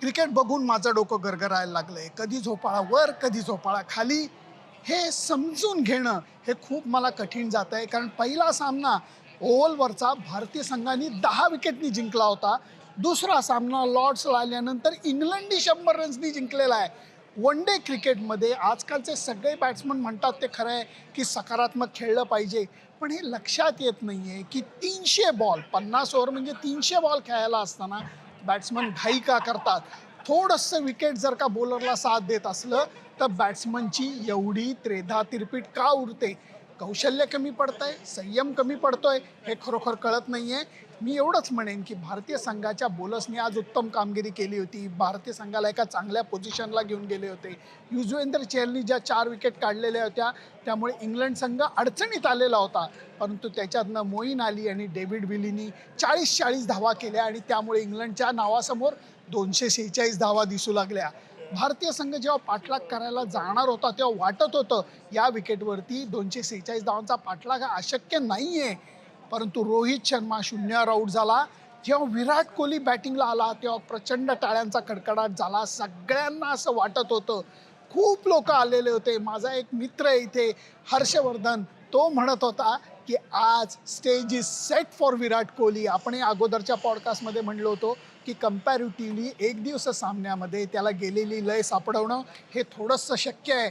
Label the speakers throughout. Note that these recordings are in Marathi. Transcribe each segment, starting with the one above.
Speaker 1: क्रिकेट बघून माझं डोकं गरगरायला लागलंय. कधी झोपाळा वर कधी झोपाळा खाली. हे समजून घेणं हे खूप मला कठीण जात आहे कारण पहिला सामना ओव्हलवरचा भारतीय संघाने दहा विकेटनी जिंकला होता. दुसरा सामना लॉर्ड्सला आल्यानंतर इंग्लंडनी शंभर रन्सनी जिंकलेला आहे. वन डे क्रिकेटमध्ये आजकालचे सगळे बॅट्समन म्हणतात ते खरं आहे की सकारात्मक खेळलं पाहिजे. पण हे लक्षात येत नाही आहे की तीनशे बॉल पन्नास ओव्हर म्हणजे तीनशे बॉल खेळायला असताना बॅट्समन घाई का करतात? थोडंसं विकेट जर का बॉलरला साथ देत असलं तर बॅट्समनची एवढी त्रेधा तिरपीट का उरते? कौशल्य कमी पडतंय संयम कमी पडतोय हे खरोखर कळत नाही आहे मी एवढंच म्हणेन की भारतीय संघाच्या बोलर्सने आज उत्तम कामगिरी केली होती. भारतीय संघाला एका चांगल्या पोझिशनला घेऊन गेले होते. युजवेंद्र चेहलनी ज्या चार विकेट काढलेल्या होत्या त्यामुळे इंग्लंड संघ अडचणीत आलेला होता. परंतु त्याच्यातनं मोईन आली आणि डेव्हिड विलीनी चाळीस चाळीस धावा केल्या आणि त्यामुळे इंग्लंडच्या नावासमोर दोनशे शेहेचाळीस धावा दिसू लागल्या. भारतीय संघ जेव्हा पाठलाग करायला जाणार होता तेव्हा वाटत होतं या विकेटवरती दोनशे सेहेचाळीस धावांचा पाठलाग हा अशक्य नाही आहे परंतु रोहित शर्मा शून्यावर आऊट झाला. जेव्हा विराट कोहली बॅटिंगला आला तेव्हा प्रचंड टाळ्यांचा कडकडाट झाला. सगळ्यांना असं वाटत होतं. खूप लोक आलेले होते. माझा एक मित्र इथे हर्षवर्धन. तो म्हणत होता की आज stage is set for Virat Kohli. आपण या अगोदरच्या पॉडकास्टमध्ये म्हणलो होतो की कम्पॅरेटिव्हली एक दिवस सामन्यामध्ये त्याला गेलेली लय सापडवणं हे थोडंसं शक्य आहे.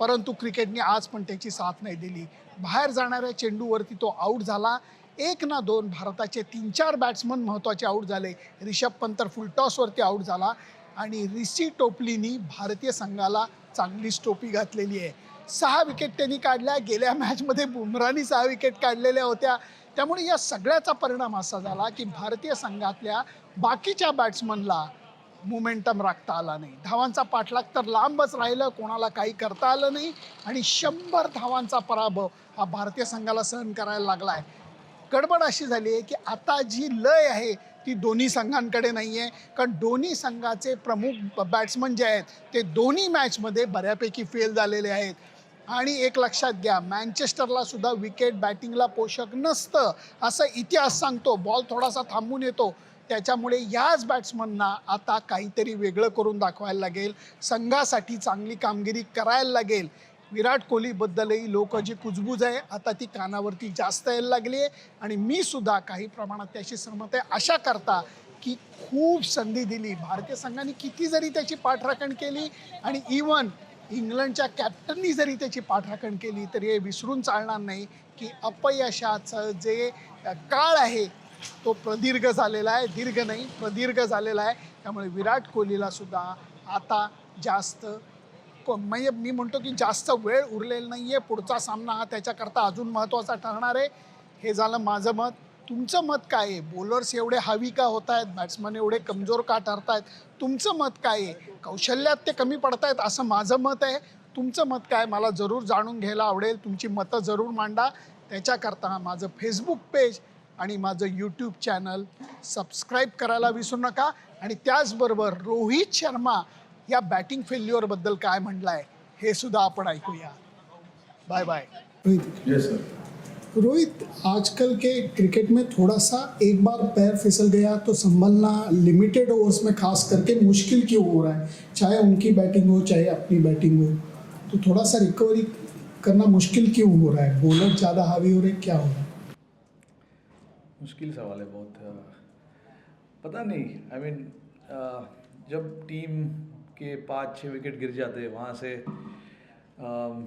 Speaker 1: परंतु क्रिकेटने आज पण त्याची साथ नाही दिली. बाहेर जाणाऱ्या चेंडूवरती तो आऊट झाला. एक ना दोन भारताचे तीन चार बॅट्समन महत्त्वाचे आऊट झाले. रिषभ पंत फुलटॉसवरती आऊट झाला. आणि रिसी टोपलीनी भारतीय संघाला चांगलीच टोपी घातलेली आहे. सहा विकेट त्यांनी काढल्या. गेल्या मॅचमध्ये बुमरानी सहा विकेट काढलेल्या होत्या. त्यामुळे या सगळ्याचा परिणाम असा झाला की भारतीय संघातल्या बाकीच्या बॅट्समनला मोमेंटम राखता आला नाही. धावांचा पाठलाग तर लांबच राहिलं कोणाला काही करता आलं नाही आणि शंभर धावांचा पराभव हा भारतीय संघाला सहन करायला लागला आहे गडबड अशी झाली आहे की आता जी लय आहे ती दोन्ही संघांकडे नाही आहे कारण दोन्ही संघाचे प्रमुख बॅट्समन जे आहेत ते दोन्ही मॅचमध्ये बऱ्यापैकी फेल झालेले आहेत. आणि एक लक्षात घ्या मँचेस्टरला सुद्धा विकेट बॅटिंगला पोषक नसतं असं इतिहास सांगतो. बॉल थोडासा थांबून येतो. त्याच्यामुळे याच बॅट्समनना आता काहीतरी वेगळं करून दाखवायला लागेल. संघासाठी चांगली कामगिरी करायला लागेल. विराट कोहलीबद्दलही लोक जी कुजबूज आहे आता ती कानावरती जास्त यायला लागली आहे. आणि मी सुद्धा काही प्रमाणात त्याशी सहमत आहे. अशा करता की खूप संधी दिली. भारतीय संघाने किती जरी त्याची पाठराखण केली आणि इवन इंग्लंडच्या कॅप्टननी जरी त्याची पाठराखण केली तरी हे विसरून चालणार नाही की अपयशाचं जे काळ आहे तो प्रदीर्घ झालेला आहे. दीर्घ नाही प्रदीर्घ झालेला आहे. त्यामुळे विराट कोहलीला सुद्धा आता जास्त म्हणजे मी म्हणतो की जास्त वेळ उरलेला नाही आहे पुढचा सामना हा त्याच्याकरता अजून महत्त्वाचा ठरणार आहे. हे झालं माझं मत. तुमचं मत काय आहे? बॉलर्स एवढे हवी का होत आहेत बॅट्समन एवढे कमजोर का ठरत आहेत तुमचं मत काय आहे? कौशल्यात ते कमी पडत आहेत असं माझं मत आहे. तुमचं मत काय मला जरूर जाणून घ्यायला आवडेल. तुमची मतं जरूर मांडा. त्याच्याकरता माझं फेसबुक पेज आणि माझं यूट्यूब चॅनल सबस्क्राईब करायला विसरू नका. आणि त्याचबरोबर रोहित शर्मा या बॅटिंग फेल्युअरबद्दल काय म्हणलं आहे हे सुद्धा आपण ऐकूया. बाय बाय
Speaker 2: सर
Speaker 1: रोहित आजकल के क्रिकेट में थोड़ा सा एक बार पैर फिसल गया तो संभलना लिमिटेड ओवर्स में खास करके मुश्किल क्यों हो रहा है? चाहे उनकी बैटिंग हो चाहे अपनी बैटिंग हो। तो थोड़ा सा रिकवरी करना मुश्किल क्यों हो रहा है? बॉलर ज़्यादा हावी हो रहे क्या हो रहा है?
Speaker 2: मुश्किल सवाल है बहुत पता नहीं आई I मीन mean, जब टीम के पाँच छः विकेट गिर जाते हैं वहाँ से अम,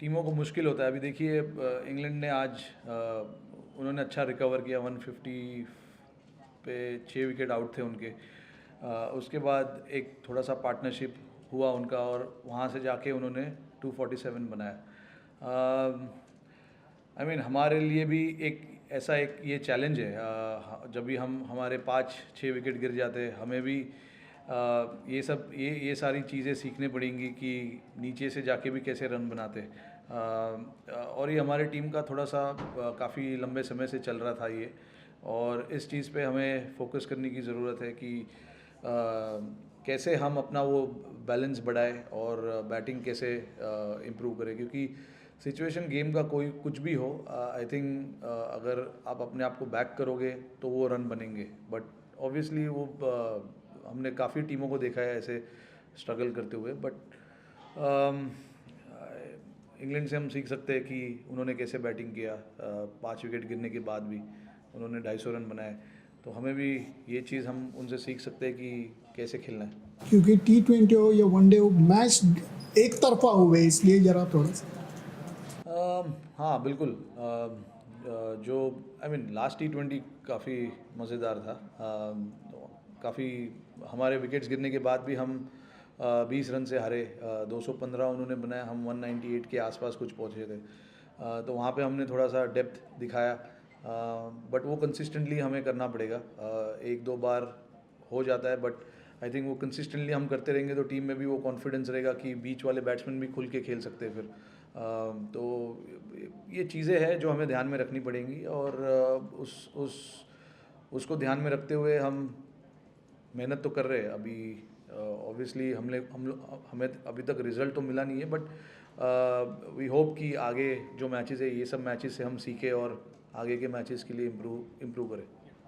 Speaker 2: टीमों को मुश्किल होता है। अभी देखिए इंग्लैंड ने आज उन्होंने अच्छा रिकवर किया 150 पे छः विकेट आउट थे उनके। उसके बाद एक थोड़ा सा पार्टनरशिप हुआ उनका और वहाँ से जाके उन्होंने 247 बनाया। आई मीन हमारे लिए भी एक ऐसा एक ये चैलेंज है। जब भी हम, हमारे पाँच छः विकेट गिर जाते, हमें भी ये सब, ये ये सारी चीज़ें सीखनी पड़ेंगी कि नीचे से जाके भी कैसे रन बनाते। और ये हमारी टीम का थोड़ा सा काफ़ी लंबे समय से चल रहा था ये। और इस चीज़ पे हमें फोकस करने की ज़रूरत है कि कैसे हम अपना वो बैलेंस बढ़ाए और बैटिंग कैसे इम्प्रूव करें। क्योंकि सिचुएशन गेम का कोई कुछ भी हो आई थिंक अगर आप अपने आप को बैक करोगे तो वो रन बनेंगे। बट ऑब्वियसली वो हमने काफ़ी टीमों को देखा है ऐसे स्ट्रगल करते हुए। बट इंग्लैंड से हम सीख सकते हैं कि उन्होंने कैसे बैटिंग किया पाँच विकेट गिरने के बाद भी उन्होंने ढाई सौ रन बनाए। तो हमें भी ये चीज़ हम उनसे सीख सकते हैं कि कैसे खेलना है।
Speaker 1: क्योंकि टी ट्वेंटी हो या वनडे हो मैच एक तरफा हुए इसलिए जरा थोड़ा सा।
Speaker 2: हाँ बिल्कुल। अ, जो I mean last T twenty काफ़ी मज़ेदार था। काफ़ी हमारे विकेट्स गिरने के बाद भी हम बीस रन से हारे दो सौ पंद्रह उन्होंने बनाया, हम वन नाइन्टी एट के आसपास कुछ पहुँचे थे। तो वहाँ पे हमने थोड़ा सा डेप्थ दिखाया। बट वो कंसिस्टेंटली हमें करना पड़ेगा। एक दो बार हो जाता है बट आई थिंक वो कंसिस्टेंटली हम करते रहेंगे तो टीम में भी वो कॉन्फिडेंस रहेगा कि बीच वाले बैट्समैन भी खुल के खेल सकते हैं फिर। तो ये चीज़ें हैं जो हमें ध्यान में रखनी पड़ेंगी और उस उस, उसको ध्यान में रखते हुए हम मेहनत तो कर रहे हैं। अभी ऑब्वियसली हमने, हम लोग हमें अभी तक रिज़ल्ट तो मिला नहीं है बट वी होप कि आगे जो मैचेस है, ये सब मैचेस से हम सीखें और आगे के मैचेस के लिए इम्प्रूव इम्प्रूव करें।